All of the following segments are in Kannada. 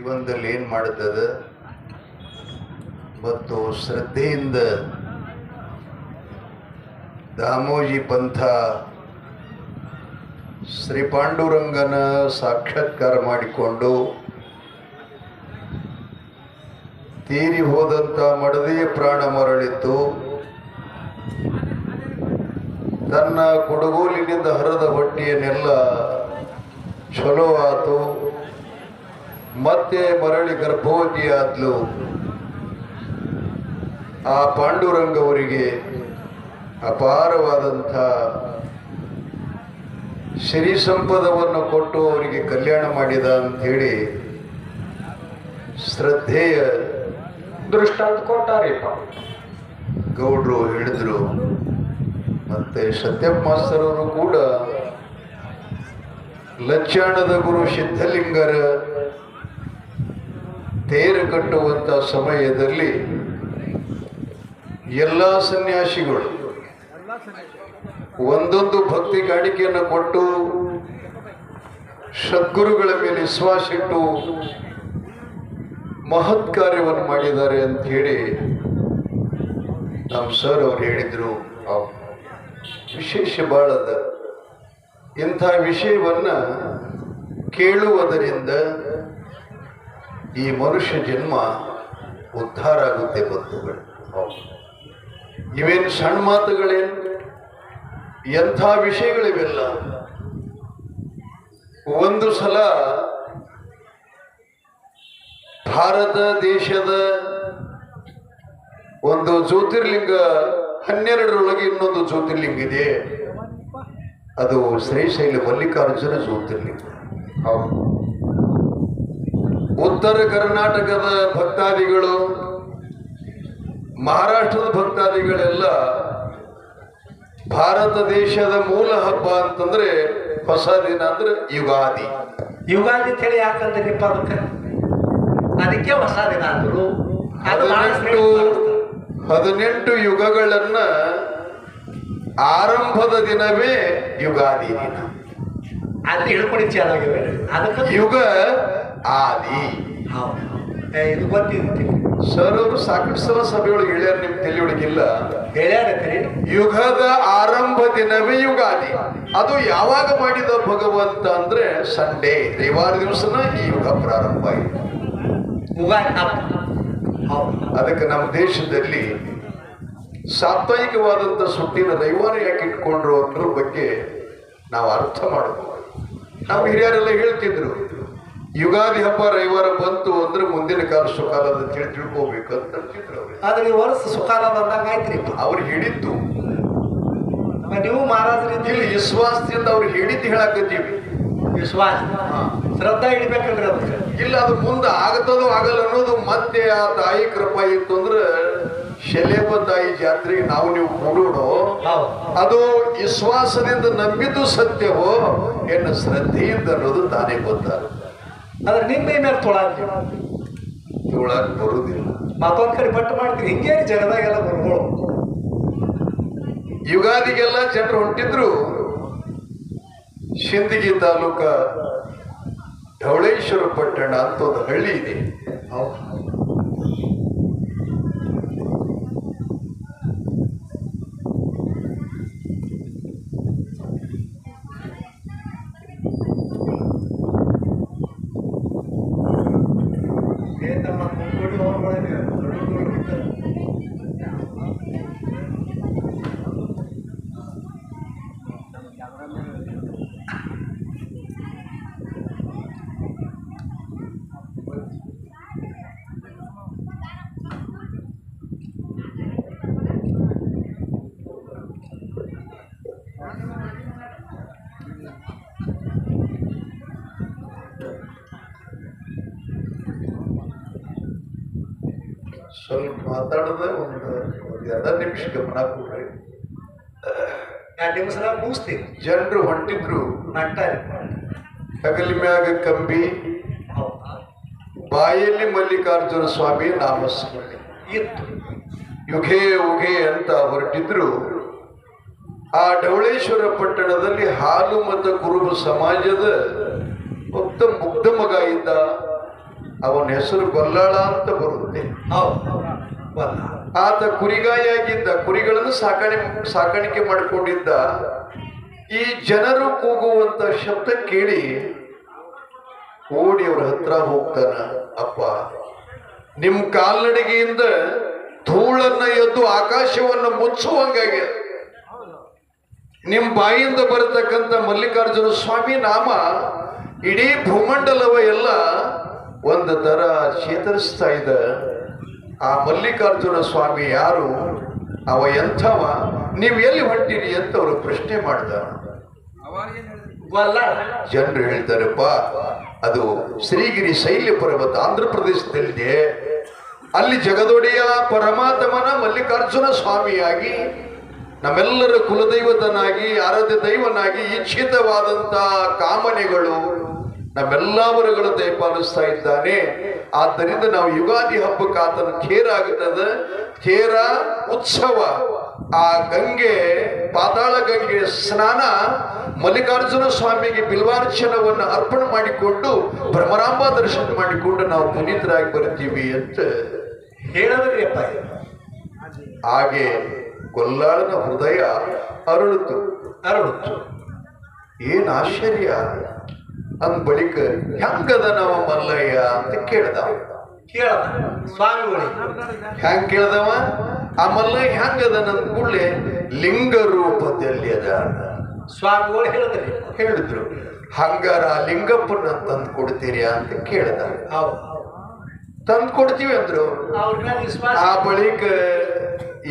ಜೀವನದಲ್ಲಿ ಏನು ಮಾಡುತ್ತದೆ? ಮತ್ತು ಶ್ರದ್ಧೆಯಿಂದ ದಾಮೋಜಿ ಪಂಥ ಶ್ರೀ ಪಾಂಡುರಂಗನ ಸಾಕ್ಷಾತ್ಕಾರ ಮಾಡಿಕೊಂಡು ತೀರಿ ಹೋದಂಥ ಮಡದಿಯ ಪ್ರಾಣ ಮರಳಿತ್ತು. ತನ್ನ ಕೊಡಗೋಲಿನಿಂದ ಹರದ ಹೊಟ್ಟೆಯನ್ನೆಲ್ಲ ಚಲೋ ಆತು. ಮತ್ತೆ ಮರಳಿ ಗರ್ಭವತಿಯಾದ್ಲು ಆ ಪಾಂಡುರಂಗ ಅವರಿಗೆ ಅಪಾರವಾದಂಥ ಸಿರಿ ಸಂಪದವನ್ನು ಕೊಟ್ಟು ಅವರಿಗೆ ಕಲ್ಯಾಣ ಮಾಡಿದ ಅಂಥೇಳಿ ಶ್ರದ್ಧೆಯ ದೃಷ್ಟಾಂತ ಕೊಟ್ಟಾರಿಪ್ಪ. ಗೌಡ್ರು ಹೇಳಿದ್ರು, ಮತ್ತೆ ಸತ್ಯಪ್ಪ ಮಾಸ್ತರವರು ಕೂಡ ಲಚ್ಚಾಣದ ಗುರು ಸಿದ್ಧಲಿಂಗರ ತೇರು ಕಟ್ಟುವಂಥ ಸಮಯದಲ್ಲಿ ಎಲ್ಲ ಸನ್ಯಾಸಿಗಳು ಒಂದೊಂದು ಭಕ್ತಿ ಕಾಣಿಕೆಯನ್ನು ಕೊಟ್ಟು ಸದ್ಗುರುಗಳ ಮೇಲೆ ವಿಶ್ವಾಸ ಇಟ್ಟು ಮಹತ್ ಕಾರ್ಯವನ್ನು ಮಾಡಿದ್ದಾರೆ ಅಂತ ಹೇಳಿ ನಮ್ಮ ಸರ್ ಅವ್ರು ಹೇಳಿದರು. ವಿಶೇಷ ಬಾಳದ ಇಂಥ ವಿಷಯವನ್ನು ಕೇಳುವುದರಿಂದ ಈ ಮನುಷ್ಯ ಜನ್ಮ ಉದ್ಧಾರ ಆಗುತ್ತೆ ಬಂಧುಗಳು. ಇವೇನು ಸಣ್ಣ ಮಾತುಗಳೇನು ಎಂಥ ವಿಷಯಗಳಿವೆಲ್ಲ ಒಂದು ಸಲ ಭಾರತ ದೇಶದ ಒಂದು ಜ್ಯೋತಿರ್ಲಿಂಗ, ಹನ್ನೆರಡರೊಳಗೆ ಇನ್ನೊಂದು ಜ್ಯೋತಿರ್ಲಿಂಗ ಇದೆ ಅದು ಶ್ರೀಶೈಲ ಮಲ್ಲಿಕಾರ್ಜುನ ಜ್ಯೋತಿರ್ಲಿಂಗ ಹೌದು. ಉತ್ತರ ಕರ್ನಾಟಕದ ಭಕ್ತಾದಿಗಳು ಮಹಾರಾಷ್ಟ್ರದ ಭಕ್ತಾದಿಗಳೆಲ್ಲ ಭಾರತ ದೇಶದ ಮೂಲ ಹಬ್ಬ ಅಂತಂದ್ರೆ ಹೊಸ ದಿನ ಅಂದ್ರೆ ಯುಗಾದಿ. ಯುಗಾದಿ ತಿಳಿ ಯಾಕಂದ್ರಿಪ್ಪ ಅದಕ್ಕೆ ಅದಕ್ಕೆ ಹೊಸ ದಿನ ಅಂದ್ರು. ಹದಿನೆಂಟು ಹದಿನೆಂಟು ಯುಗಗಳನ್ನ ಆರಂಭದ ದಿನವೇ ಯುಗಾದಿ ದಿನ. ಅದು ಹೇಳ್ಕೊಡಿ ಅದಕ್ಕೆ ಯುಗ ಆದಿ. ಇದು ಗೊತ್ತಿದೆ ಸರ್ ಅವರು ಸಾಕಷ್ಟು ಸಲ ಸಭೆಯೊಳಗೆ ಹೇಳ್ಯಾರ ನಿಮ್ ತಲೆಯೊಳಗಿಲ್ಲ. ಹೇಳ್ಯಾರ ಯುಗದ ಆರಂಭ ದಿನವೇ ಯುಗಾದಿ. ಅದು ಯಾವಾಗ ಮಾಡಿದ ಭಗವಂತ ಅಂದ್ರೆ ಸಂಡೇ ರವಿವಾರ ದಿವಸನ ಈ ಯುಗ ಪ್ರಾರಂಭ ಆಯಿತು. ಅದಕ್ಕೆ ನಮ್ಮ ದೇಶದಲ್ಲಿ ಸಾಪ್ತಾಹಿಕವಾದಂಥ ಸುಟ್ಟಿನ ರವಿವಾರ ಯಾಕೆ ಇಟ್ಕೊಂಡ್ರು ಅನ್ನೋದ್ರ ಬಗ್ಗೆ ನಾವು ಅರ್ಥ ಮಾಡಬಹುದು ನಮ್ಮ ಹಿರಿಯರೆಲ್ಲ ಹೇಳ್ತಿದ್ರು ಯುಗಾದಿ ಹಬ್ಬ ರವಿವಾರ ಬಂತು ಅಂದ್ರೆ ಮುಂದಿನ ಕಾಲ ಸುಕಾಲ ಅಂತ ಹೇಳಿ ತಿಳ್ಕೋಬೇಕು ಅಂತ ಅವ್ರು. ಅದು ನೀವು ವರ್ಷ ಸುಖಾಲ ಬಂದಾಗ ಆಯ್ತ್ರಿ ಅವ್ರು ಹೇಳಿದ್ದು. ನೀವು ಮಹಾರಾಜರಿಂದ ಇಲ್ಲಿ ವಿಶ್ವಾಸದಿಂದ ಅವ್ರು ಹೇಳಿದ್ದು ಹೇಳಕತ್ತೀವಿ. ವಿಶ್ವಾಸ. ಶ್ರದ್ಧಾ ಇಡ್ಬೇಕಲ್ರಿ ಅದಕ್ಕೆ ಇಲ್ಲ ಅದು ಮುಂದೆ ಆಗತ್ತದೋ ಆಗಲ್ಲ ಅನ್ನೋದು ಮತ್ತೆ ಆ ತಾಯಿ ಕೃಪಾ ಇತ್ತು ಅಂದ್ರೆ ಶಲೇಬ ತಾಯಿ ಜಾತ್ರೆಗೆ ನಾವು ನೀವು ಕೂಡೋಣ ಅದು ವಿಶ್ವಾಸದಿಂದ ನಂಬಿದ್ದು ಸತ್ಯವೋ ಎನ್ನ ಶ್ರದ್ಧೆಯಿಂದ ಅನ್ನೋದು ತಾನೇ ಗೊತ್ತಾಗುತ್ತೆ. ಅದ್ರ ನಿಮ್ಮೆ ಮೇಲೆ ತೊಳಾದ್ರಿ. ಇವಳಾಗ ಬರುವುದಿಲ್ಲ ಮತ್ತೊಂದ್ ಕಡೆ ಬಟ್ ಮಾಡ್ತೀವಿ ಹಿಂಗೇನು ಜಗದಾಗೆಲ್ಲ ಬರ್ಬೋದು ಯುಗಾದಿಗೆಲ್ಲ ಜನರು ಹೊಂಟಿದ್ರು. ಶಿಂದಗಿ ತಾಲೂಕ ಧವಳೇಶ್ವರ ಪಟ್ಟಣ ಅಂತ ಒಂದು ಹಳ್ಳಿ ಇದೆ. ಸ್ವಲ್ಪ ಮಾತಾಡದ ಒಂದು ಎರಡು ನಿಮಿಷ ಗಮನ ಕೊಡ್ರಿ. ಎರಡು ನಿಮಿಷ ಮುಗಿಸ್ತೀನಿ. ಜನರು ಹೊಂಟಿದ್ರು. ನಟ್ಟಾರೆ ಹಗಲಿ ಮ್ಯಾಗ ಕಂಬಿ ಬಾಯಲ್ಲಿ ಮಲ್ಲಿಕಾರ್ಜುನ ಸ್ವಾಮಿ ನಾಮಸ್ಮರಣೆ. ಇತ್ತು. ಯುಗೆ ಉಗೆ ಅಂತ ಹೊರಟಿದ್ರು. ಆ ಢವಳೇಶ್ವರ ಪಟ್ಟಣದಲ್ಲಿ ಹಾಲು ಮತ್ತು ಕುರುಬ ಸಮಾಜದ ಒಬ್ಬ ಮುಗ್ಧ ಮಗ ಇದ್ದ. ಅವನ ಹೆಸರು ಗೊಲ್ಲಾಳ ಅಂತ ಬರುತ್ತೆ. ಆತ ಕುರಿಗಾಯಿಯಾಗಿದ್ದ ಕುರಿಗಳನ್ನು ಸಾಕಾಣೆ ಸಾಕಾಣಿಕೆ ಮಾಡಿಕೊಂಡಿದ್ದ ಈ ಜನರು ಕೂಗುವಂತ ಶಬ್ದ ಕೇಳಿ ಓಡಿ ಅವ್ರ ಹತ್ರ ಹೋಗ್ತಾನ ಅಪ್ಪ ನಿಮ್ ಕಾಲ್ನಡಿಗೆಯಿಂದ ಧೂಳನ್ನ ಎದ್ದು ಆಕಾಶವನ್ನ ಮುಚ್ಚುವಂಗಾಗ್ಯ ನಿಮ್ ಬಾಯಿಂದ ಬರತಕ್ಕಂಥ ಮಲ್ಲಿಕಾರ್ಜುನ ಸ್ವಾಮಿ ನಾಮ ಇಡೀ ಭೂಮಂಡಲವ ಎಲ್ಲ ಒಂದು ತರ ಚೇತರಿಸ್ತಾ ಇದ್ದ ಆ ಮಲ್ಲಿಕಾರ್ಜುನ ಸ್ವಾಮಿ ಯಾರು? ಅವ ಎಂಥವ? ನೀವು ಎಲ್ಲಿ ಹೊಂಟಿರಿ ಅಂತ ಅವರು ಪ್ರಶ್ನೆ ಮಾಡ್ದ ಜನರು ಹೇಳ್ತಾರಪ್ಪ ಅದು ಶ್ರೀಗಿರಿ ಶೈಲ್ಯ ಪರ್ವತ ಆಂಧ್ರ ಪ್ರದೇಶದಲ್ಲಿದೆ. ಅಲ್ಲಿ ಜಗದೊಡೆಯ ಪರಮಾತ್ಮನ ಮಲ್ಲಿಕಾರ್ಜುನ ಸ್ವಾಮಿಯಾಗಿ ನಮ್ಮೆಲ್ಲರ ಕುಲದೈವತನಾಗಿ ಆರಾಧ್ಯ ದೈವನಾಗಿ ಇಚ್ಛಿತವಾದಂತಹ ಕಾಮನೆಗಳು ನಮ್ಮೆಲ್ಲವರುಗಳ ದಯಪಾಲಿಸ್ತಾ ಇದ್ದಾನೆ. ಆದ್ದರಿಂದ ನಾವು ಯುಗಾದಿ ಹಬ್ಬಕ್ಕೆ ಆತನ ಖೇರ ಆಗುತ್ತದೆ ಖೇರ ಉತ್ಸವ. ಆ ಗಂಗೆ, ಪಾತಾಳ ಗಂಗೆ ಸ್ನಾನ ಮಲ್ಲಿಕಾರ್ಜುನ ಸ್ವಾಮಿಗೆ ಬಿಲ್ವಾರ್ಚನವನ್ನು ಅರ್ಪಣೆ ಮಾಡಿಕೊಂಡು ಭ್ರಮರಾಂಬ ದರ್ಶನ ಮಾಡಿಕೊಂಡು ನಾವು ಪುನೀತರಾಗಿ ಬರ್ತೀವಿ ಅಂತ ಹೇಳಿದ್ರಿ ಅಪ್ಪ ಹಾಗೆ ಕೊಲ್ಲಾಳನ ಹೃದಯ ಅರಳುತ್ತು. ಅರಳುತ್ತು. ಏನ್ ಆಶ್ಚರ್ಯ. ಅಂದ ಬಳಿಕ ಹೆಂಗದ ನಮ್ಮ ಮಲ್ಲಯ್ಯ ಅಂತ ಕೇಳ್ದ. ಕೇಳದ ಸ್ವಾಮಿಗಳು ಹೆಂಗ್ ಕೇಳ್ದವ? ಆ ಮಲ್ಲಯ್ಯ ಹೆಂಗದ ನನ್ ಕೂಡಲೇ ಲಿಂಗ ರೂಪದಲ್ಲಿ ಅದ ಸ್ವಾಮಿಗಳು ಹೇಳಿದ್ರಿ. ಹೇಳಿದ್ರು. ಹಂಗಾರ ಆ ಲಿಂಗಪ್ಪನ ತಂದು ಕೊಡ್ತೀರಿ ಅಂತ ಕೇಳ್ದ. ಅವ ತಂದು ಕೊಡ್ತೀವಿ ಅಂದ್ರು. ಆ ಬಳಿಕ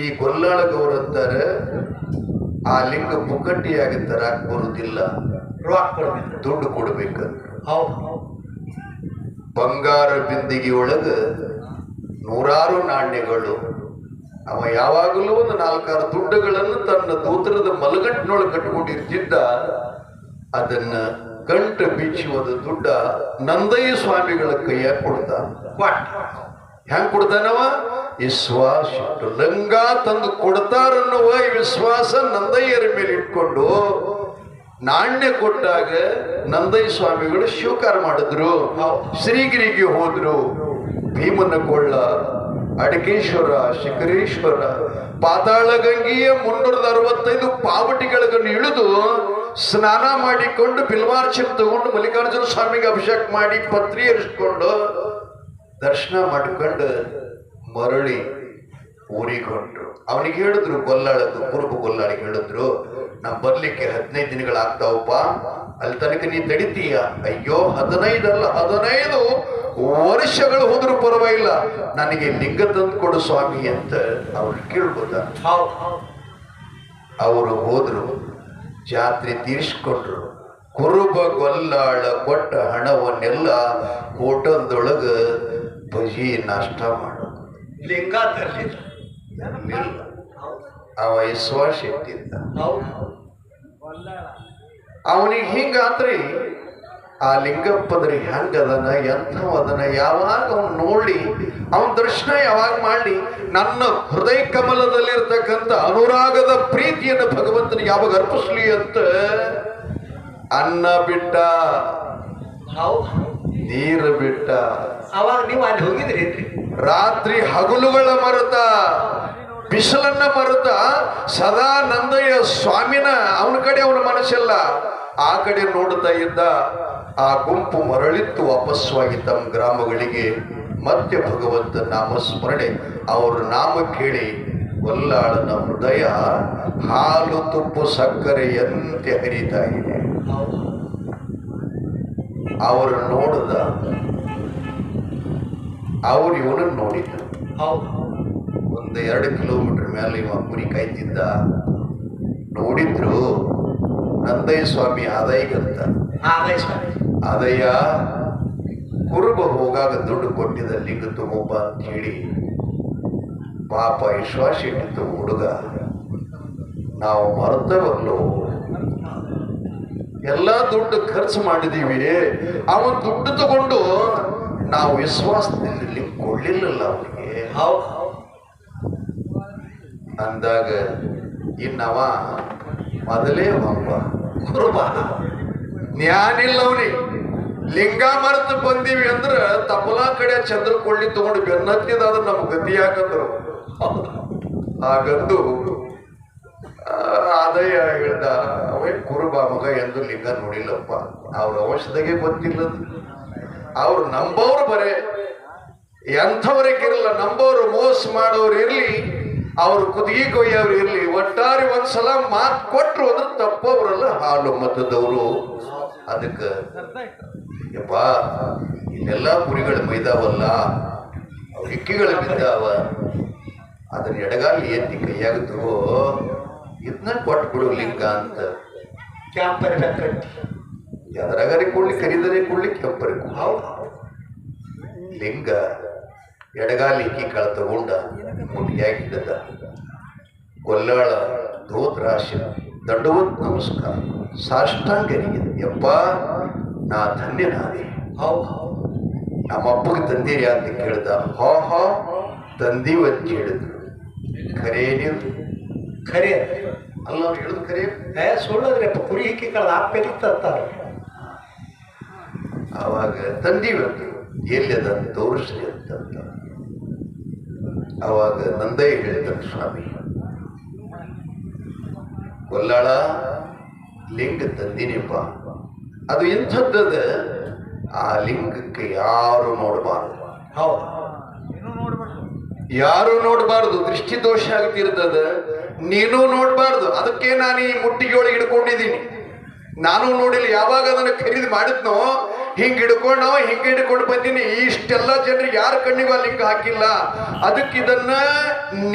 ಈ ಗೊಲ್ಲಾಳ ಅಂತಾರೆ ಆ ಲಿಂಗ ಪುಕ್ಕಟ್ಟಿಯಾಗಿ ತರಾಕ್ ಬರುದಿಲ್ಲ. ರೊಕ್ಕ ಕೊಡ್ಬೇಕು ದುಡ್ಡು ಕೊಡಬೇಕು. ಬಂಗಾರ ಬಿಂದಿಗೆ ಒಳಗೆ ನೂರಾರು ನಾಣ್ಯಗಳು. ಅವ ಯಾವಾಗಲೂ ಒಂದು ನಾಲ್ಕಾರು ದುಡ್ಡುಗಳನ್ನು ತನ್ನ ದೂತರದ ಮಲಗಟ್ಟಿನೊಳಗೆ ಕಟ್ಟಿಕೊಂಡಿರ್ತಿದ್ದ ಅದನ್ನ ಗಂಟು ಬಿಚ್ಚುವುದು ದುಡ್ಡ ನಂದಯ್ಯ ಸ್ವಾಮಿಗಳ ಕೈಯಾಗ ಕೊಡ್ತ. ಹೆಂಗ್ ಕೊಡ್ತಾನವ? ವಿಶ್ವಾಸ ಲಂಗ ತಂದು ಕೊಡ್ತಾರನ್ನುವ ವಿಶ್ವಾಸ ನಂದಯ್ಯರ ಮೇಲೆ ಇಟ್ಕೊಂಡು ನಾಣ್ಯ ಕೊಟ್ಟಾಗ ನಂದೈ ಸ್ವಾಮಿಗಳು ಸ್ವೀಕಾರ ಮಾಡಿದ್ರು. ಶ್ರೀಗಿರಿಗೆ ಹೋದ್ರು. ಭೀಮನ ಕೊಳ್ಳ, ಅಡಕೇಶ್ವರ, ಶಿಖರೇಶ್ವರ, ಪಾತಾಳ ಗಂಗೆಯ ಮುನ್ನೂರದ ಅರವತ್ತೈದು ಪಾವಟಿಗಳನ್ನು ಇಳಿದು ಸ್ನಾನ ಮಾಡಿಕೊಂಡು ಬಿಲ್ವಾರ್ಚನೆ ತಗೊಂಡು ಮಲ್ಲಿಕಾರ್ಜುನ ಸ್ವಾಮಿಗೆ ಅಭಿಷೇಕ ಮಾಡಿ ಪತ್ರಿ ಹರಿಸ್ಕೊಂಡು ದರ್ಶನ ಮಾಡ್ಕೊಂಡು ಮರಳಿ ಊರಿಗೆ ಹೊಂಟ್ರು ಅವನಿಗೆ ಹೇಳಿದ್ರು ಗೊಲ್ಲಾಳದು ಕುರುಬು ಗೊಲ್ಲಾಳಿಗೆ ಹೇಳಿದ್ರು. ನಮ್ ಬರ್ಲಿಕ್ಕೆ ಹದಿನೈದು ದಿನಗಳಾಗ್ತಾವಪ್ಪ ಅಲ್ಲಿ ತನಕ ನೀ ತಡಿತೀಯ ಅಯ್ಯೋ ಹದಿನೈದಲ್ಲ ಹದಿನೈದು ವರ್ಷಗಳು ಹೋದ್ರೂ ಪರವಾಗಿಲ್ಲ. ನನಗೆ ಲಿಂಗ ತಂದು ಕೊಡು ಸ್ವಾಮಿ ಅಂತ ಅವ್ರು ಕೇಳ್ಬೋದ ಅವರು ಹೋದ್ರು ಜಾತ್ರೆ ತೀರಿಸ್ಕೊಂಡ್ರು. ಕುರುಬ ಗೊಲ್ಲಾಳ ಕೊಟ್ಟ ಹಣವನ್ನೆಲ್ಲ ಹೋಟೆಲ್ದೊಳಗ ಬಜಿ ನಾಷ್ಟ ಮಾಡು. ಲಿಂಗ ತರಲಿಲ್ಲ ಅವ ಇಟ್ಟಿದ್ದ ಹೌದು. ಅವನಿಗೆ ಹಿಂಗಾತ್ರಿ ಆ ಲಿಂಗಪ್ಪದ್ರಿ ಹೆಂಗದನ ಎಂಥವದನ ಯಾವಾಗ ಅವನು ನೋಡಿ ಅವನ ದರ್ಶನ ಯಾವಾಗ ಮಾಡಿ ನನ್ನ ಹೃದಯ ಕಮಲದಲ್ಲಿರ್ತಕ್ಕಂಥ ಅನುರಾಗದ ಪ್ರೀತಿಯನ್ನು ಭಗವಂತನಿಗೆ ಯಾವಾಗ ಅರ್ಪಿಸ್ಲಿ ಅಂತ ಅನ್ನ ಬಿಟ್ಟ ನೀರು ಬಿಟ್ಟ ಅವಾಗ ನೀವು ಅಲ್ಲಿ ಹೋಗಿದ್ರಿ ರಾತ್ರಿ ಹಗಲುಗಳ ಮರೆತ ಬಿಸಿಲನ್ನ ಮರೆತ ಸದಾ ನಂದಯ್ಯ ಸ್ವಾಮಿನ ಅವನ ಕಡೆ ಅವನ ಮನಸ್ಸೆಲ್ಲ. ಆ ಕಡೆ ನೋಡುತ್ತಾ ಇದ್ದ ಆ ಗುಂಪು ಮರಳಿತ್ತು ವಾಪಸ್ವಾಗಿ ತಮ್ಮ ಗ್ರಾಮಗಳಿಗೆ. ಮತ್ತೆ ಭಗವಂತ ನಾಮ ಸ್ಮರಣೆ ಅವರ ನಾಮ ಕೇಳಿ ಕೊಲ್ಲಾಳನ ಹೃದಯ ಹಾಲು ತುಪ್ಪು ಸಕ್ಕರೆಯಂತೆ ಹರಿತಾ ಇದೆ. ಅವರು ನೋಡಿದ, ಅವರು ಇವನನ್ನು ನೋಡಿದ ಒಂದು ಎರಡು ಕಿಲೋಮೀಟರ್ ಮೇಲೆ ಇವ ಕುರಿ ಕಾಯ್ತಿದ್ದ ನೋಡಿದ್ರು ನಂದಯ್ಯ ಸ್ವಾಮಿ ಆದಾಯಗಂತ ಆದಾಯ ಆದಯ್ಯ ಕುರುಬ ಹೋಗಾಗ ದುಡ್ಡು ಕೊಟ್ಟಿದ್ದ ಲಿಂಗ ತುಂಬ ಅಂತ ಹೇಳಿ ಪಾಪ ವಿಶ್ವಾಸ ಇಟ್ಟಿತ್ತು ಹುಡುಗ ನಾವು ಮರ್ತವಲ್ಲೋ ಎಲ್ಲ ದುಡ್ಡು ಖರ್ಚು ಮಾಡಿದೀವಿ. ಅವನು ದುಡ್ಡು ತಗೊಂಡು ನಾವು ವಿಶ್ವಾಸದಲ್ಲಿ ಕೊಡ್ಲಿಲ್ಲಲ್ಲ ಅವನಿಗೆ. ಹೌದು. ಅಂದಾಗ ಇನ್ನವ ಮೊದಲೇ ಒಬ್ಬ. ಕುರುಬ. ಜ್ಞಾನಿಲ್ಲ ಲಿಂಗ ಮರೆತು ಬಂದೀವಿ ಅಂದ್ರೆ ತಪಲಾ ಕಡೆ ಚಂದ್ರ ಕೊಳ್ಳಿ ತಗೊಂಡು ಬೆನ್ನತ್ತಿದಾದ್ರೆ ನಮ್ ಗತಿ ಯಾಕಂದ್ರು ಹಾಗಂದು ಆ, ಆದಯ್ಯ ಹೇಳ್ದ ಅವೇ ಕುರುಬ ಮಗ ಎಂದು ಲಿಂಗ ನೋಡಿಲ್ಲಪ್ಪ. ಅವ್ರ ಅವಶ್ಯದಾಗೆ ಗೊತ್ತಿಲ್ಲ ಅವ್ರು ನಂಬೋರು ಬರೇ. ಎಂಥವ್ರಿಗಿರಲ್ಲ ನಂಬೋರು ಮೋಸ ಮಾಡೋರು ಇರ್ಲಿ. ಅವ್ರು ಕುದಿಗೆ ಕೊಯ್ಯವ್ರು ಇರಲಿ ಒಟ್ಟಾರೆ ಒಂದ್ಸಲ ಮಾತು ಕೊಟ್ಟರು ಅಂದ್ರೆ ತಪ್ಪವರಲ್ಲ ಹಾಲು ಮತದವರು ಅದಕ್ಕೆ ಯಪ್ಪ ಇಲ್ಲೆಲ್ಲ ಕುರಿಗಳು ಮೈದಾವಲ್ಲ ಹಿಕ್ಕಿಗಳು ಬಿದ್ದಾವ ಅದನ್ನ ಎಡಗಾಲಿ ಎತ್ತಿ ಕೈಯಾಗುತ್ತೋ ಇದನ್ನ ಕೊಟ್ಟು ಬಿಡು ಲಿಂಗ ಅಂತ ಕ್ಯಾಂಪರ್ ಕೊಡ್ಲಿಕ್ಕೆ ಕರೀದರೆ ಕೊಡ್ಲಿ ಕೆಂಪರಿ ಕೊಡ್ಲಿ. ಲಿಂಗ ಎಡಗಾಲಿ ಇಕ್ಕಿ ಕಳ ತಗೊಂಡ ಮುಟ್ಟಿಯಾಗಿದ್ದದ ಕೊಲ್ಲಾಳ ಧೋತ್ರಾಶ ದಂಡವತ್ ನಮಸ್ಕಾರ. ಸಾಷ್ಟಾಂಗರಿಗೆ ಯಪ್ಪ ನಾ ಧನ್ಯನಾದೆ. ಹಾ ಹಾ. ನಮ್ಮ ನಮ್ಮಪ್ಪಗೆ ತಂದಿರಿ ಅಂತ ಕೇಳ್ದ ಹಾ ಹಾ ತಂದಿ ಅಂತ ಹೇಳಿದ್ರು. ಖರೇ ನೀವು? ಖರೆ ಅಲ್ಲ ಅವ್ರು ಹೇಳುದು ಖರೇ ಏ ಸುಳ್ಳದ್ರಪ್ಪ ಕುರಿ ಹಿಕ್ಕಿ ಕಳೆದ ಆಪೆಲಿ ತರ್ತಾರೆ ಆವಾಗ ತಂದೀವಿ ಎಲ್ಲಿ ಅದನ್ನು ತೋರಿಸ್ರಿ ಅಂತಂದ ಅವಾಗ ನಂದೇ ಹೇಳಿದ ಸ್ವಾಮಿ ಕೊಲ್ಲಾಳ ಲಿಂಗ ತಂದಿನಿಪ್ಪ. ಅದು ಎಂಥದ್ದದ? ಆ ಲಿಂಗಕ್ಕೆ ಯಾರು ನೋಡಬಾರದು. ಯಾರು ನೋಡಬಾರದು ದೃಷ್ಟಿ ದೋಷ ಆಗ್ತಿರ್ತದ. ನೀನು ನೋಡಬಾರ್ದು. ಅದಕ್ಕೆ ನಾನು ಈ ಮುಟ್ಟಿಗೆ ಒಳಗೆ ಹಿಡ್ಕೊಂಡಿದ್ದೀನಿ. ನಾನು ನೋಡಿಲ್ಲ ಯಾವಾಗ ಅದನ್ನು ಖರೀದಿ ಮಾಡಿದ್ನೋ ಹಿಂಗ್ ಹಿಡ್ಕೊಂಡು ನಾವು ಹಿಂಗೆ ಹಿಡ್ಕೊಂಡು ಬಂದೀನಿ. ಇಷ್ಟೆಲ್ಲ ಜನರಿಗೆ ಯಾರ ಕಣ್ಣಿಗೂ ಅಲ್ಲಿ ಹಾಕಿಲ್ಲ. ಅದಕ್ಕೆ ಇದನ್ನ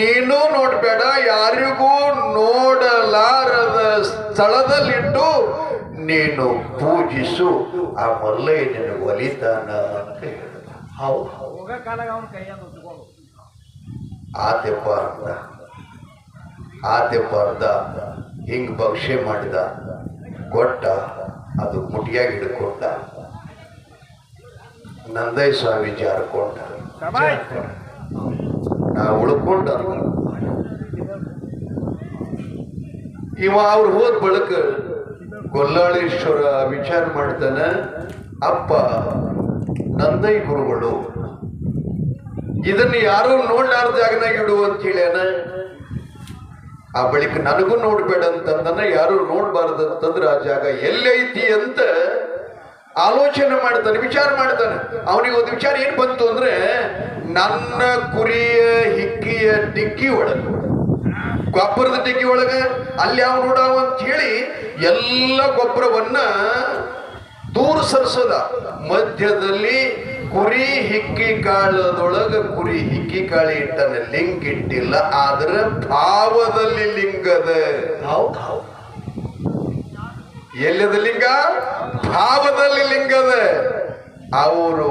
ನೀನು ನೋಡ್ಬೇಡ, ಯಾರಿಗೂ ನೋಡಲಾರದ ಸ್ಥಳದಲ್ಲಿಟ್ಟು ನೀನು ಪೂಜಿಸು. ಆ ಮಲ್ಲಯ್ಯ ನಿನಗೆ ಒಲಿತಾನ ಅಂತ ಹೌದು. ಆತೆಪ್ಪ ಅಂದ ಆತೆಪ್ಪ ಅಂದ ಹಿಂಗೆ ಭಕ್ಷ್ಯ ಮಾಡಿದ. ಕೊಟ್ಟ ಅದು ಮುಟಿಯಾಗಿ ಹಿಡ್ಕೊಂಡ. ನಂದಯ್ಯ ಸ್ವಾಮಿ ಜಾರ್ಕೊಂಡ. ನಾ ಉಳ್ಕೊಂಡ ಇವ ಅವ್ರು ಹೋದ ಬಳಿಕ ಕೊಲ್ಲಾಳೇಶ್ವರ ವಿಚಾರ ಮಾಡ್ತಾನ, ಅಪ್ಪ, ನಂದೈ ಗುರುಗಳು. ಇದನ್ನ ಯಾರು ನೋಡ್ಲಾರ ಜಾಗನಾಗ ಇಡು ಅಂತ ಹೇಳ್ಯಾನ. ಆ ಬಳಿಕ ನನಗೂ ನೋಡ್ಬೇಡ ಅಂತಂದನ, ಯಾರು ನೋಡ್ಬಾರ್ದು ಅಂತಂದ್ರೆ ಆ ಜಾಗ ಎಲ್ಲೈತಿ ಅಂತ ಆಲೋಚನೆ ಮಾಡ್ತಾನೆ, ವಿಚಾರ ಮಾಡ್ತಾನೆ. ಅವನಿಗೆ ಒಂದು ವಿಚಾರ ಏನು ಬಂತು ಅಂದ್ರೆ, ನನ್ನ ಕುರಿಯ ಹಿಕ್ಕಿಯ ಡಿಕ್ಕಿ ಒಳಗೆ, ಗೊಬ್ಬರದ ಡಿಕ್ಕಿ ಒಳಗ, ಅಲ್ಲಿ ಯಾವ ನೋಡಾವ ಅಂತ ಹೇಳಿ ಎಲ್ಲ ಗೊಬ್ಬರವನ್ನ ದೂರ ಸರಿಸದ. ಮಧ್ಯದಲ್ಲಿ ಕುರಿ ಹಿಕ್ಕಿ ಕಾಳದೊಳಗ ಕುರಿ ಹಿಕ್ಕಿ ಕಾಳಿ ಇಟ್ಟನ ಲಿಂಗ್ ಇಟ್ಟಿಲ್ಲ, ಆದ್ರೆ ಭಾವದಲ್ಲಿ ಲಿಂಗದ. ಎಲ್ಲದ ಲಿಂಗ? ಭಾವದಲ್ಲಿ ಲಿಂಗದ ಅವರು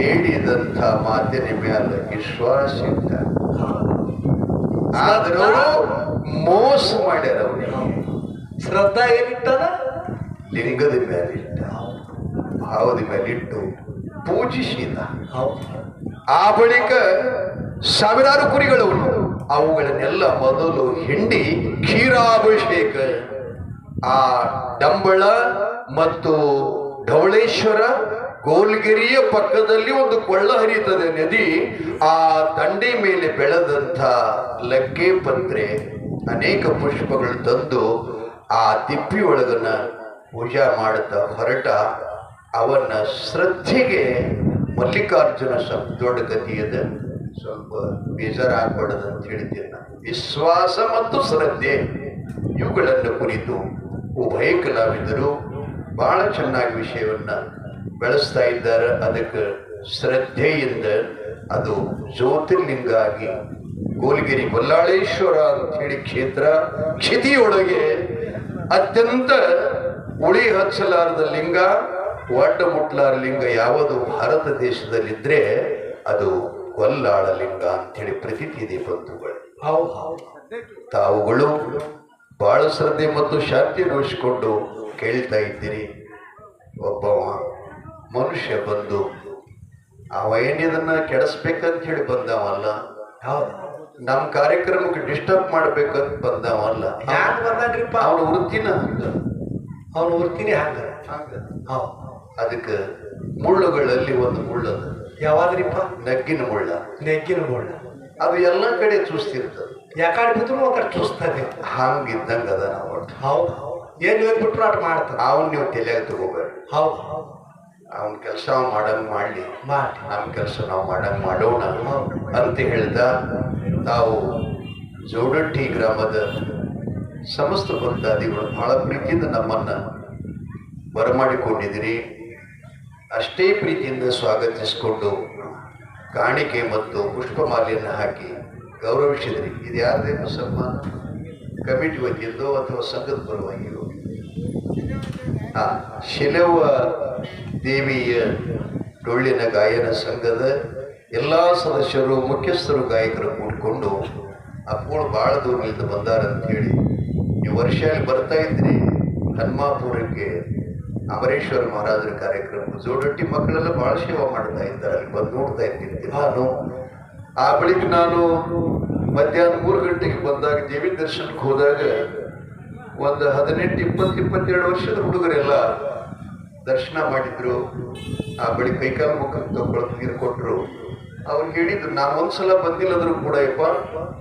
ಹೇಳಿದಂಥ ಮಾತಿನ ಮೇಲೆ ವಿಶ್ವಾಸ ಆದ್ರೂ ಆದ್ರೆ ಅವರು ಮೋಸ ಮಾಡ್ಯಾರ ಶ್ರದ್ಧಾ ಏನಿಟ್ಟದ ಲಿಂಗದ ಮೇಲೆ ಇಟ್ಟ. ಭಾವದ ಮೇಲೆ ಇಟ್ಟು ಪೂಜಿಸಿದ. ಆ ಬಳಿಕ ಸಾವಿರಾರು ಕುರಿಗಳು ಅವುಗಳನ್ನೆಲ್ಲ ಮೊದಲು ಹಿಂಡಿ ಕ್ಷೀರಾಭಿಷೇಕ ಆ ಡಂಬಳ ಮತ್ತು ಢವಳೇಶ್ವರ ಗೋಲ್ಗಿರಿಯ ಪಕ್ಕದಲ್ಲಿ ಒಂದು ಕೊಳ್ಳ ಹರಿತದೆ ನದಿ. ಆ ದಂಡೆ ಮೇಲೆ ಬೆಳೆದಂಥ ಲಗ್ಗೆ ಪತ್ರೆ ಅನೇಕ ಪುಷ್ಪಗಳು ತಂದು ಆ ತಿಪ್ಪಿ ಒಳಗನ್ನ ಪೂಜಾ ಮಾಡುತ್ತಾ ಹೊರಟ ಅವನ ಶ್ರದ್ಧೆಗೆ ಮಲ್ಲಿಕಾರ್ಜುನ ಸ್ವಲ್ಪ ದೊಡ್ಡ ಗತಿ ಇದೆ ಸ್ವಲ್ಪ ಬೇಜಾರಾಗಬಾರ್ದು ಅಂತ ಹೇಳ್ತೀನಿ ವಿಶ್ವಾಸ ಮತ್ತು ಶ್ರದ್ಧೆ ಇವುಗಳನ್ನು ಕುರಿತು ಉಭಯ ಕಲಾವಿದರು ಬಹಳ ಚೆನ್ನಾಗಿ ವಿಷಯವನ್ನ ಬೆಳೆಸ್ತಾ ಇದ್ದಾರೆ. ಅದಕ್ಕೆ ಶ್ರದ್ಧೆಯಿಂದ ಅದು ಜ್ಯೋತಿರ್ಲಿಂಗ ಆಗಿ ಗೋಲ್ಗಿರಿ ಬಲ್ಲಾಳೇಶ್ವರ ಅಂತೇಳಿ ಕ್ಷೇತ್ರ ಕ್ಷಿತಿಯೊಳಗೆ ಅತ್ಯಂತ ಉಳಿ ಹಚ್ಚಲಾರದ ಲಿಂಗ ಒಡ್ಡ ಮುಟ್ಲಾರ ಲಿಂಗ ಯಾವುದು ಭಾರತ ದೇಶದಲ್ಲಿದ್ರೆ ಅದು ಕೊಲ್ಲಾಳ ಲಿಂಗ ಅಂತೇಳಿ ಪ್ರತೀತಿ ಇದೆ ಬಂಧುಗಳು ತಾವುಗಳು ಬಹಳ ಶ್ರದ್ಧೆ ಮತ್ತು ಶಾಂತಿ ಉಳಿಸಿಕೊಂಡು ಕೇಳ್ತಾ ಇದ್ದೀರಿ. ಒಬ್ಬ ಮನುಷ್ಯ ಬಂದು ಅವ ಏನಿದನ್ನ ಕೆಡಿಸ್ಬೇಕಂತ ಹೇಳಿ ಬಂದವಲ್ಲ ಹೌದು ನಮ್ಮ ಕಾರ್ಯಕ್ರಮಕ್ಕೆ ಡಿಸ್ಟರ್ಬ್ ಮಾಡ್ಬೇಕಂತ ಬಂದವಲ್ಲ ಅವನ ವೃತ್ತಿನ ಹಂಗ. ವೃತ್ತಿನೇ ಹಂಗ. ಅದಕ್ಕೆ ಮುಳ್ಳುಗಳಲ್ಲಿ ಒಂದು ಮುಳ್ಳದ ಯಾವಾದ್ರಿಪ್ಪ? ನೆಗ್ಗಿನ ಮುಳ್ಳ. ನೆಗ್ಗಿನ ಮುಳ್ಳ. ಅದು ಎಲ್ಲ ಕಡೆ ಚೂಸ್ತಿರ್ತದೆ. ಯಾಕಡೆ ಬಿದ್ರು ಒಂದಷ್ಟು ಚೂಸ್ತದೆ ಹಂಗಿದ್ದಂಗ ಅದ ನಾವು ಹೌದು. ಏನ್ ಬಿಟ್ರು ಅಟ್ ಮಾಡ್ತಾನೆ ಅವನ್ ನೀವು ತಲೆಯಾಗ ತಗೋಬೇಡ. ಹೌದು. ಅವನ ಕೆಲಸ ಮಾಡಂಗ್ ಮಾಡ್ಲಿ. ಮಾಡಿ ನಮ್ಮ ಕೆಲಸ ನಾವು ಮಾಡಂಗ್ ಮಾಡೋಣ ಅಂತ ಹೇಳ್ದ ತಾವು ಜೋಡಟ್ಟಿ ಗ್ರಾಮದ ಸಮಸ್ತ ಭಕ್ತಾದಿಗಳು ಬಹಳ ಪ್ರೀತಿಯಿಂದ ನಮ್ಮನ್ನ ಬರಮಾಡಿಕೊಂಡಿದ್ದೀರಿ. ಅಷ್ಟೇ ಪ್ರೀತಿಯಿಂದ ಸ್ವಾಗತಿಸಿಕೊಂಡು ಕಾಣಿಕೆ ಮತ್ತು ಪುಷ್ಪಮಾಲೆಯನ್ನು ಹಾಕಿ ಗೌರವಿಸಿದ್ರಿ. ಇದು ಯಾರದೇ ಸನ್ಮಾನ? ಕಮಿಟಿ ವತಿಯಿಂದೋ ಅಥವಾ ಸಂಘದ ಪರವಾಗಿಯೋ ಆ, ಶಿಲವ ದೇವಿಯ ಡೊಳ್ಳಿನ ಗಾಯನ ಸಂಘದ ಎಲ್ಲ ಸದಸ್ಯರು, ಮುಖ್ಯಸ್ಥರು, ಗಾಯಕರು ಕೂಡಿಕೊಂಡು ಅಪ್ಪಗಳು ಭಾಳ ದೂರದಿಂದ ಬಂದಾರ ಹೇಳಿ ನೀವು ವರ್ಷ ಬರ್ತಾ ಇದ್ರಿ. ಹನುಮಾಪುರಕ್ಕೆ ಅಮರೇಶ್ವರ ಮಹಾರಾಜರ ಕಾರ್ಯಕ್ರಮ. ಜೋಡಟ್ಟಿ ಮಕ್ಕಳೆಲ್ಲ ಭಾಳ ಸೇವಾ ಮಾಡ್ತಾ ಇದ್ದಾರೆ. ಅಲ್ಲಿ ಬಂದು ನೋಡ್ತಾ ಇದ್ದೀನಿ ನಾನು ಆ ಬಳಿಕ ನಾನು ಮಧ್ಯಾಹ್ನ ಮೂರು ಗಂಟೆಗೆ ಬಂದಾಗ ದೇವಿ ದರ್ಶನಕ್ಕೆ ಹೋದಾಗ ಒಂದು ಹದಿನೆಂಟು, ಇಪ್ಪತ್ತು, ಇಪ್ಪತ್ತೆರಡು ವರ್ಷದ ಹುಡುಗರೆಲ್ಲ ದರ್ಶನ ಮಾಡಿದ್ರು. ಆ ಬಳಿ ಕೈಕಾಲು ಮುಖಕ್ಕೆ ತಗೊಳಕ್ ನೀರು ಕೊಟ್ಟರು ಅವ್ರು ಹೇಳಿದ್ರು ನಾವು ಒಂದ್ಸಲ ಬಂದಿಲ್ಲದ್ರು ಕೂಡ ಯಪ್ಪ,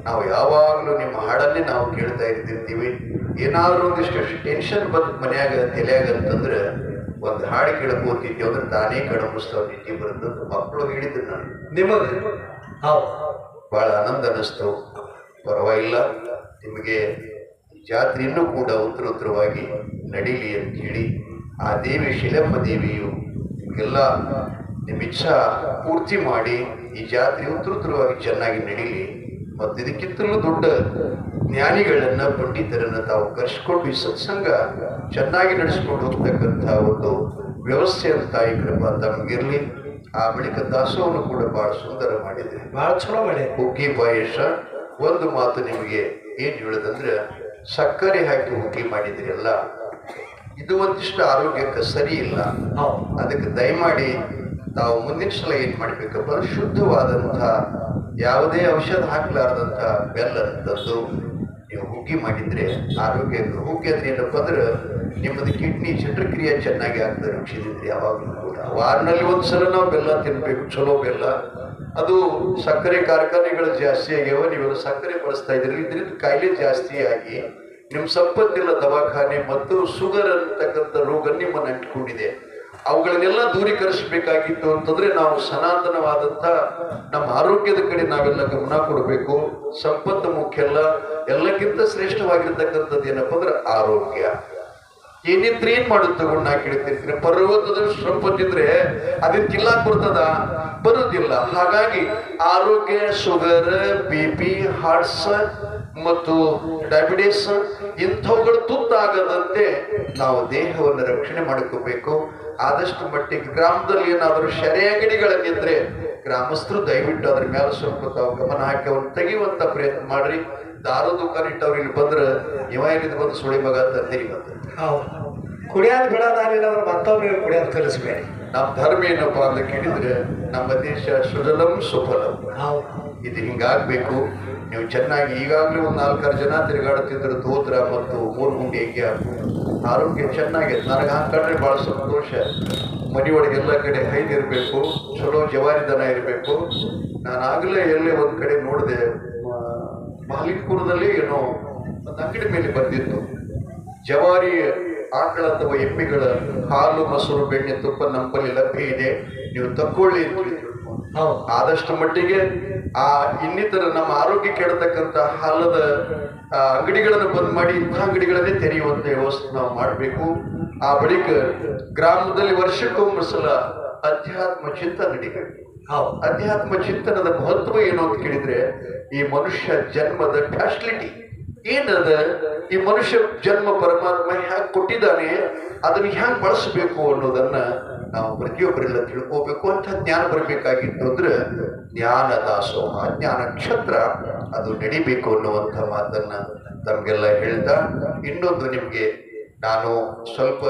ನಾವು ಯಾವಾಗಲೂ ನಿಮ್ಮ ಹಾಡನ್ನೇ ನಾವು ಕೇಳ್ತಾ ಇರ್ತಿರ್ತೀವಿ. ಏನಾದರೂ ಒಂದಿಷ್ಟು ಟೆನ್ಷನ್ ಬಂದು ಮನೆಯಾಗ, ತಲೆಯಾಗ ಅಂತಂದ್ರೆ ಒಂದು ಹಾಡು ಕೇಳಕ್ ಹೋಗ್ತಿದ್ವಿ ಅಂದ್ರೆ ತಾನೇ ಕಡಂಬಿಸ್ತಾವ ನಿಂತಿ ಬರುತ್ತೆ ಮಕ್ಕಳು ಹೇಳಿದ್ರು ನಾನು ನಿಮಗೆ? ಬಹಳ ಆನಂದ ಅನ್ನಿಸ್ತು. ಪರವಾಗಿಲ್ಲ ನಿಮಗೆ ಜಾತ್ರೆ ಇನ್ನೂ ಕೂಡ ಉತ್ತರ ಉತ್ತರವಾಗಿ ನಡೀಲಿ ಅಂತ ಹೇಳಿ ಆ ದೇವಿ ಶಿಲಮ್ಮ ದೇವಿಯು ನಿಮಗೆಲ್ಲ ನಿಮ್ಮ ಇಚ್ಛಾ ಪೂರ್ತಿ ಮಾಡಿ ಈ ಜಾತ್ರೆ ಉತ್ತರ ಚೆನ್ನಾಗಿ ನಡೀಲಿ. ಮತ್ತು ಇದಕ್ಕಿಂತಲೂ ದೊಡ್ಡ ಜ್ಞಾನಿಗಳನ್ನ, ಪಂಡಿತರನ್ನ ತಾವು ಕರೆಸ್ಕೊಂಡು ಈ ಸತ್ಸಂಗ ಚೆನ್ನಾಗಿ ನಡೆಸ್ಕೊಂಡು ಹೋಗ್ತಕ್ಕಂಥ ಒಂದು ವ್ಯವಸ್ಥೆ ತಾಯಿ ಕೃಪಾ ತಮಗಿರ್ಲಿ ಆ ಬಳಿಕ ದಾಸೋಹವನ್ನು ಕೂಡ ಬಹಳ ಸುಂದರ ಮಾಡಿದ್ರಿ ಭಾಳ ಚಲೋ ಮಾಡಿ ಹುಗ್ಗಿ ಪಾಯಸ ಒಂದು ಮಾತು ನಿಮಗೆ ಏನು ಹೇಳೋದಂದ್ರೆ ಸಕ್ಕರೆ ಹಾಕಿ ಹುಗ್ಗಿ ಮಾಡಿದ್ರಿ ಅಲ್ಲ? ಇದು ಒಂದಿಷ್ಟು ಆರೋಗ್ಯಕ್ಕೆ ಸರಿ ಇಲ್ಲ. ಅದಕ್ಕೆ ದಯಮಾಡಿ ತಾವು ಮುಂದಿನ ಸಲ ಏನು ಮಾಡ್ಬೇಕಪ್ಪ ಶುದ್ಧವಾದಂಥ ಯಾವುದೇ ಔಷಧ ಹಾಕ್ಲಾರ್ದಂಥ ಬೆಲ್ಲ ತಂದು ನೀವು ಹುಗ್ಗಿ ಮಾಡಿದ್ರೆ ಆರೋಗ್ಯ ಹುಗ್ಗಿ ಅಂದ್ರೆ ಏನಪ್ಪ ಅಂದ್ರೆ ನಿಮ್ಮದು ಕಿಡ್ನಿ ಚಟಕ್ರಿಯೆ ಚೆನ್ನಾಗಿ ಆಗ್ತದೆ ರುಚಿದಿದ್ರೆ ಯಾವಾಗಲೂ ಕೂಡ. ವಾರನಲ್ಲಿ ಒಂದ್ಸಲ ನಾವು ಬೆಲ್ಲ ತಿನ್ನಬೇಕು ಚಲೋ ಬೆಲ್ಲ. ಅದು ಸಕ್ಕರೆ ಕಾರ್ಖಾನೆಗಳು ಜಾಸ್ತಿ ಆಗ್ಯಾವ, ನೀವೆಲ್ಲ ಸಕ್ಕರೆ ಬಳಸ್ತಾ ಇದ್ರಿ ಇದರಿಂದ ಕಾಯಿಲೆ ಜಾಸ್ತಿ ಆಗಿ ನಿಮ್ಮ ಸಂಪತ್ತಿಲ್ಲ ದವಾಖಾನೆ ಮತ್ತು ಶುಗರ್ ಅಂತಕ್ಕಂಥ ರೋಗ ನಿಮ್ಮನ್ನು ಅಂಟ್ಕೊಂಡಿದೆ ಅವುಗಳನ್ನೆಲ್ಲ ದೂರೀಕರಿಸಬೇಕಾಗಿತ್ತು ಅಂತಂದ್ರೆ ನಾವು ಸನಾತನವಾದಂಥ ನಮ್ಮ ಆರೋಗ್ಯದ ಕಡೆ ನಾವೆಲ್ಲ ಗಮನ ಕೊಡಬೇಕು. ಸಂಪತ್ತು ಮುಖ್ಯ ಅಲ್ಲ. ಎಲ್ಲಕ್ಕಿಂತ ಶ್ರೇಷ್ಠವಾಗಿರ್ತಕ್ಕಂಥದ್ದು ಏನಪ್ಪ ಅಂದ್ರೆ ಆರೋಗ್ಯ. ಏನಿದ್ರೆ ಏನ್ ಮಾಡುತ್ತೆ ತಗೊಂಡ್ ಹಾಕಿ ಪರ್ವತದ ತಿಂದ್ರೆ ಅದನ್ನ ತಿನ್ನಕ್ ಬರ್ತದ? ಬರುದಿಲ್ಲ. ಹಾಗಾಗಿ ಆರೋಗ್ಯ, ಶುಗರ್, ಬಿ ಪಿ, ಹಾರ್ಟ್ಸ್ ಮತ್ತು ಡಯಾಬಿಟಿಸ್ ಇಂಥವುಗಳು ತುತ್ತಾಗದಂತೆ ನಾವು ದೇಹವನ್ನು ರಕ್ಷಣೆ ಮಾಡ್ಕೋಬೇಕು. ಆದಷ್ಟು ಮಟ್ಟಿಗೆ ಗ್ರಾಮದಲ್ಲಿ ಏನಾದರೂ ಶೆರೆ ಅಂಗಡಿಗಳನ್ನಿದ್ರೆ ಗ್ರಾಮಸ್ಥರು ದಯವಿಟ್ಟು ಅದ್ರ ಮೇಲೆ ಸ್ವಲ್ಪ ತಾವು ಗಮನ ಹಾಕಿ ಅವ್ರನ್ನ ತೆಗೆಯುವಂತ ಪ್ರಯತ್ನ ಮಾಡ್ರಿ. ದಾರು ದುಕಾನ್ ಇಟ್ಟವ್ರು ಇಲ್ಲಿ ಬಂದ್ರೆ ಇವ ಇಲ್ಲಿಂದ ಬಂದು ಸುಳಿ ಮಗ ತಂದಿರಿ ಬಂದ ಹೌದು. ಕುಡಿಯೋದು ಬಿಡೋದಾಗಲಿಲ್ಲ ಅಂದ್ರೆ ಮತ್ತೊಬ್ಬರಿಗೆ ಕುಡಿಯೋದು ಕಲಿಸ್ಬೇಡಿ. ನಮ್ಮ ಧರ್ಮ ಏನಪ್ಪ ಅಂತ ಕೇಳಿದ್ರೆ ನಮ್ಮ ದೇಶ ಸುಜಲಂ ಸುಫಲಂ. ಇದು ಹಿಂಗಾಗ್ಬೇಕು. ನೀವು ಚೆನ್ನಾಗಿ ಈಗಾಗಲೇ ಒಂದು ನಾಲ್ಕಾರು ಜನ ತಿರುಗಾಡುತ್ತಿದ್ರು ತೋತ್ರ ಮತ್ತು ಮೂರು ಗುಂಡಿ ಹೆಂಗೆ ಆರೋಗ್ಯ ಚೆನ್ನಾಗಿದೆ. ನನಗೆ ಹಾಕೊಂಡ್ರೆ ಭಾಳ ಸಂತೋಷ. ಮನೆ ಒಳಗೆ ಎಲ್ಲ ಕಡೆ ಹೈದಿರಬೇಕು. ಚಲೋ ಜವಾರಿ ದನ ಇರಬೇಕು. ನಾನು ಆಗಲೇ ಎಲ್ಲೇ ಒಂದು ಕಡೆ ನೋಡಿದೆ ಮಾಲಿಕ್ಪುರದಲ್ಲಿ ಏನೋ ಒಂದು ಅಂಗಡಿ ಮೇಲೆ ಬಂದಿತ್ತು. ಜವಾರಿ ಆಕಳ ಅಥವಾ ಎಮ್ಮೆಗಳ ಹಾಲು ಮೊಸರು ಬೆಣ್ಣೆ ತುಪ್ಪ ನಮ್ಮಲ್ಲಿ ಲಭ್ಯ ಇದೆ. ನೀವು ತಕ್ಕೊಳ್ಳಿ ಅಂತ ಆದಷ್ಟು ಮಟ್ಟಿಗೆ ಆ ಇನ್ನಿತರ ನಮ್ಮ ಆರೋಗ್ಯ ಕೆಡತಕ್ಕಂಥ ಹಾಲದ ಅಂಗಡಿಗಳನ್ನು ಬಂದ್ ಮಾಡಿ ಇಂಥ ಅಂಗಡಿಗಳನ್ನೇ ತೆರೆಯುವಂತ ವ್ಯವಸ್ಥೆ ನಾವು ಮಾಡಬೇಕು. ಆ ಬಳಿಕ ಗ್ರಾಮದಲ್ಲಿ ವರ್ಷಕ್ಕೊಮ್ಮೆ ಸಲ ಅಧ್ಯಾತ್ಮ ಚಿಂತನೆ ನಡಿಬೇಕು. ಅಧ್ಯಾತ್ಮ ಚಿಂತನದ ಮಹತ್ವ ಏನು ಅಂತ ಕೇಳಿದ್ರೆ, ಈ ಮನುಷ್ಯ ಜನ್ಮದ ಫ್ಯಾಸಿಲಿಟಿ ಏನದ? ಈ ಮನುಷ್ಯ ಜನ್ಮ ಪರಮಾತ್ಮ ಹ್ಯಾಂಗ್ ಕೊಟ್ಟಿದ್ದಾನೆ, ಅದನ್ನ ಹ್ಯಾಂಗ್ ಬಳಸಬೇಕು ಅನ್ನೋದನ್ನ ನಾವು ಪ್ರತಿಯೊಬ್ಬರೆಲ್ಲ ತಿಳ್ಕೋಬೇಕು. ಅಂತ ಜ್ಞಾನ ಬರಬೇಕಾಗಿತ್ತು ಅಂದ್ರೆ, ಜ್ಞಾನ ದಾಸೋಹ, ಜ್ಞಾನ ಕ್ಷೇತ್ರ ಅದು ನಡಿಬೇಕು ಅನ್ನುವಂಥ ಮಾತನ್ನ ತಮಗೆಲ್ಲ ಹೇಳ್ತಾ, ಇನ್ನೊಂದು ನಿಮ್ಗೆ ನಾನು ಸ್ವಲ್ಪ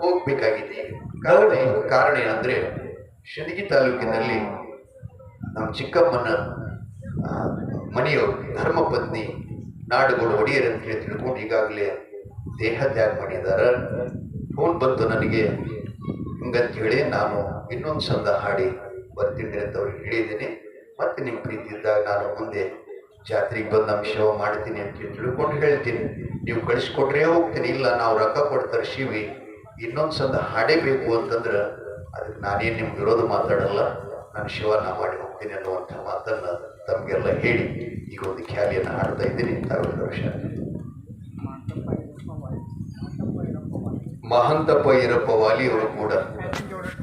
ಹೋಗ್ಬೇಕಾಗಿದೆ. ಕಾರಣ ಕಾರಣ ಏನಂದ್ರೆ ಶನಿಗಿ ತಾಲೂಕಿನಲ್ಲಿ ನಮ್ಮ ಚಿಕ್ಕಮ್ಮನ ಮನೆಯವರು, ಧರ್ಮಪತ್ನಿ ನಾಡುಗಳು ಅಂತ ಹೇಳಿ ತಿಳ್ಕೊಂಡು ಈಗಾಗಲೇ ದೇಹ ತ್ಯಾಗ ಮಾಡಿದ್ದಾರೆ. ಫೋನ್ ಬಂತು ನನಗೆ, ಹಿಂಗಂತ ಹೇಳಿ ನಾನು ಇನ್ನೊಂದು ಸಂದ ಹಾಡಿ ಬರ್ತೀನಿ ಅಂತ ಅವ್ರಿಗೆ ಹೇಳಿದ್ದೀನಿ. ಮತ್ತೆ ನಿಮ್ಮ ಪ್ರೀತಿ ಇದ್ದಾಗ ನಾನು ಮುಂದೆ ಜಾತ್ರೆಗೆ ಬಂದು ನಮ್ಮ ಶವ ಮಾಡ್ತೀನಿ ಅಂತ ತಿಳ್ಕೊಂಡು ಹೇಳ್ತೀನಿ. ನೀವು ಕಳಿಸ್ಕೊಟ್ರೆ ಹೋಗ್ತೀನಿ. ಇಲ್ಲ, ನಾವು ರೊಕ್ಕ ಕೊಡ್ತಾರೆ ಶಿವಿ. ಇನ್ನೊಂದು ಸಂದ ಹಾಡೇ ಬೇಕು ಅಂತಂದ್ರೆ ಅದಕ್ಕೆ ನಾನೇನು ನಿಮ್ಗೆ ವಿರೋಧ ಮಾತಾಡಲ್ಲ ನಾನು ಶಿವನ ಮಾಡಿ ಹೋಗ್ತೀನಿ ಅನ್ನುವಂಥ ಮಾತನ್ನು ತಮಗೆಲ್ಲ ಹೇಳಿ ಈಗ ಒಂದು ಖ್ಯಾಲಿಯನ್ನು ಹಾಡ್ತಾ ಇದ್ದೀನಿ. ತಾವೆಲ್ಲ ವರ್ಷ ಮಹಂತಪ್ಪ ಈರಪ್ಪ ವಾಲಿಯವರು ಕೂಡ